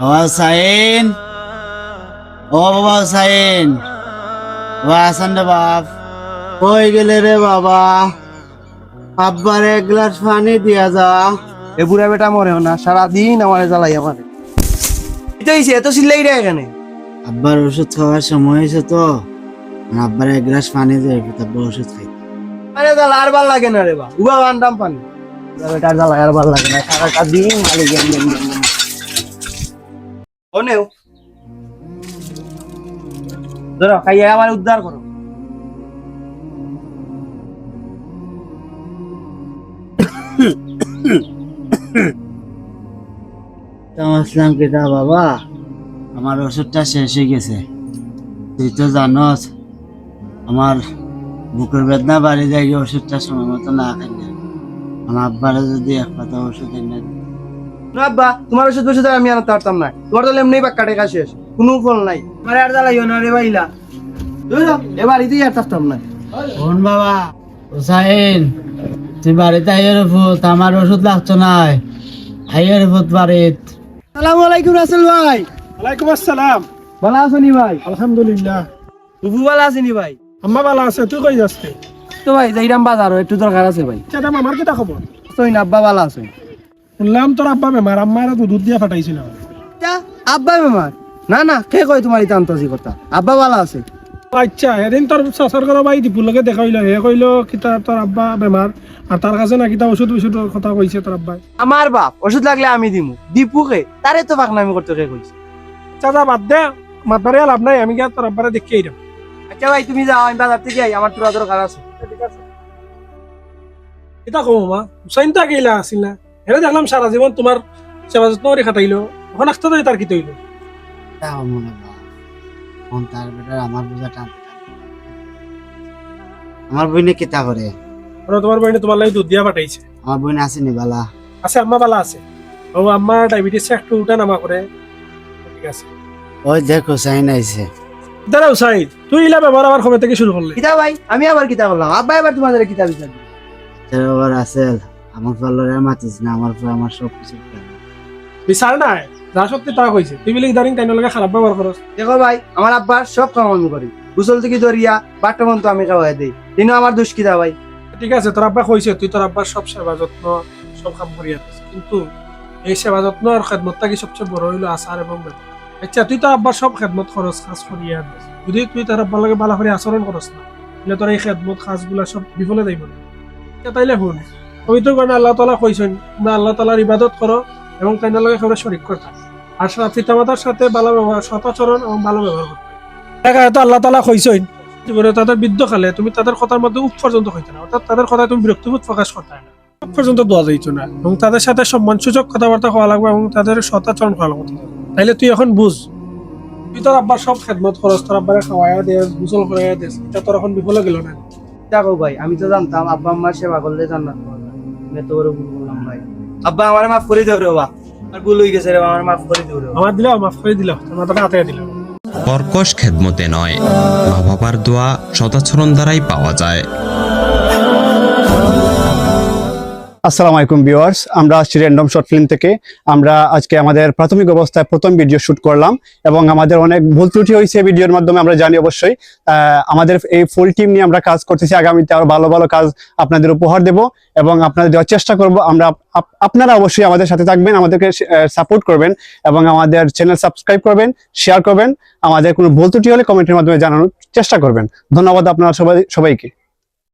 বাবা হুসাইন ও বাবা হুসাইন বাবা রে বাপ। কই গেলে রে বাবা? আব্বার এক গ্লাস পানি দিয়া যা। এ বুড়া বেটা মরে না সারাদিন আমার জ্বালাই আমার এটা হইছে এত চিল্লাই রে এখানে। আব্বার ওষুধ খাওয়ার সময় হয়েছে তো। আব্বার এক গ্লাস পানি দিয়ে তারপর ওষুধ খাই। আরে জ্বালা আর ভালো লাগে না রে বা উবা বান্দাম পানি। বেটার জ্বালা আর ভালো লাগে না। সারাটা দিন খালি ওনেও ধরো খাইয়ে আমার উদ্ধার করো। আসলাম কেটা বাবা। আমার ওষুধটা শেষ হয়ে গেছে। তুই তো জানস, আমার বুকের বেদনা বাড়ি যায় ওষুধটা সময় মতো না খাইলে। আমার আব্বারে যদি এক পাতা ওষুধ এনে। না আব্বা তোমার ওষুধ ওষুধ আমি আনতে পারতাম না। তোমার তো এমনি বাক্কা টেকা শেষ কোনো ফল নাই। আমার আর জ্বালাইও না রে ভাইলা। এবার ইতেই আর থাকতাম না। শোন বাবা হুসাইন তুই বাড়িতে আইয়ের ফুত আমার ওষুধ লাগতো না আইয়ের ফুত বাড়িত। সালামু আলাইকুম রাসেল ভাই। ওয়ালাইকুম আসসালাম। ভালো আছেনি ভাই? আলহামদুলিল্লাহ। বুবু ভালো আছেনি ভাই? আম্মা ভালো আছে তুই কই যাচ্ছে তো ভাই যাইরাম বাজারও একটু দরকার আছে ভাই। চ্যাটাম আমার কিটা খবর? তো আব্বা ভালো আছে শুনলাম তোর আব্বা বেমার আম্মার তো দুধ দিয়া ফাটাইছিল। তা, আব্বা বেমার? না না কে কই তোমার ইতা আন্তজি কথা? আব্বা ভালো আছে। আচ্ছা এদিন তোর চচর করো ভাই দীপুর লগে দেখা হইল হে কইল কিতা তোর আব্বা বেমার আর তার কাছে না কিতা ওষুধ ওষুধের কথা কইছে তোর আব্বাই। আমার বাপ ওষুধ লাগলে আমি দিমু। দীপুকে তারে তো পাকনামি করতে কে কইছে? চাচা বাদ দে মাতবারে লাভ নাই আমি গিয়া তোর আব্বারে দেখি আইরাম আচ্ছা ভাই তুমি যাও আমি বাজার থেকে আই আমার তোরা দরকার আছে। ঠিক আছে। এটা কম মা হুসাইন তা আছিল না। হেরে দেখলাম সারা জীবন তোমার সেবা যত্ন করে খাটাইলো। এখন আসতে তো তার কি তৈল? তাও মনে বাবা। তার বেটার আমার বোঝা টানতে টানতে। আমার বইনে কিতা করে তোমার তোমার লাগে দুধ দিয়া ফাটাইছে আমার বইন আসেনি বালা? আছে আম্মা ভালো আছে। ও আম্মা ডায়াবেটিস একটু উঠা নামা করে। ঠিক আছে। ওই দেখ হুসাইন আইছে। দাঁড়াও সাইদ তুই ইলা ব্যবহার আবার কবে থেকে শুরু করলে? কিতা ভাই? আমি আবার কিতা করলাম? আব্বা এবার তোমাদের কিতা বিচার দিবে। আমার পার্লারে মাতিস না আমার পর আমার সব কিছু। বিচার নাই যা সত্যি তা কইছে তুই বলে ইদারিং তাই লগে খারাপ ব্যবহার করস দেখো ভাই আমার আব্বা সব কাম আমি করি। গুসল থেকে দরিয়া বাট্টমন তো আমি খাওয়াই দেই। কিন্তু আমার দোষ কিতা ভাই? ঠিক আছে তোর আব্বা কইছে তুই তোর আব্বার সব সেবা যত্ন সব কাম করি আছিস কিন্তু এই সেবা যত্ন আর খেদমতটা কি সবচেয়ে বড় হইল আচার এবং আচ্ছা তুই তো আব্বার সব খেদমত খরচ খাস করি আছিস যদি তুই তোর আব্বার লাগে ভালো করে আচরণ করস না তাহলে তোর এই খেদমত খাসগুলা সব বিফলে যাইব না। আচ্ছা, তাইলে শুন। পবিত্র কারণে আল্লাহ তালা কইছেন না, আল্লাহ তালার ইবাদত করো এবং তাই লগে কেউ শরিক করতে আর পিতা মাতার সাথে ভালো ব্যবহার সদাচরণ এবং ভালো ব্যবহার করতে দেখা তো আল্লাহ তালা কইছেন জীবনে তাদের বিদ্ধ খালে, তুমি তাদের কথার মধ্যে উপ পর্যন্ত হইতে না অর্থাৎ তাদের কথায় তুমি বিরক্তিবোধ প্রকাশ করতে না উপ পর্যন্ত দোয়া যাইত না। এবং তাদের সাথে সম্মানসূচক কথাবার্তা হওয়া লাগবে এবং তাদের সদাচরণ করা লাগবে। তাইলে তুই এখন বুঝ তুই তোর আব্বার সব খেদমত খরচ তোর আব্বারে খাওয়াইয়া দে, গুসল করাইয়া দে এটা তোর এখন বিফলে গেল না। দেখো ভাই আমি তো জানতাম আব্বা আম্মার সেবা করলে জান্নাত। আমি ভাই আব্বা আমার মাফ করে দেও রে বাবা। আর ভুল হয়ে গেছে রে আমার মাফ করে দেও রে আমার দিলাম মাফ করে তোমার হাতে কর্কশ খেদমতে নয় মা বাবার দোয়া সদাচরণ দ্বারাই পাওয়া যায়। আসসালামু আলাইকুম ভিউয়ার্স, আমরা আসছি র্যান্ডম শর্ট ফিল্ম থেকে। আমরা আজকে আমাদের প্রাথমিক অবস্থায় প্রথম ভিডিও শুট করলাম এবং আমাদের অনেক ভুল ত্রুটি হয়েছে ভিডিওর মাধ্যমে, আমরা জানি অবশ্যই। আমাদের এই ফুল টিম নিয়ে আমরা কাজ করতেছি, আগামীতে আরও ভালো ভালো কাজ আপনাদের উপহার দেব এবং আপনাদের দেওয়ার চেষ্টা করব। আমরা আপ- আপ- আপনারা অবশ্যই আমাদের সাথে থাকবেন, আমাদেরকে সাপোর্ট করবেন এবং আমাদের চ্যানেল সাবস্ক্রাইব করবেন শেয়ার করবেন। আমাদের কোনো ভুল ত্রুটি হলে কমেন্টের মাধ্যমে জানানোর চেষ্টা করবেন। ধন্যবাদ আপনারা সবাই, সবাইকে।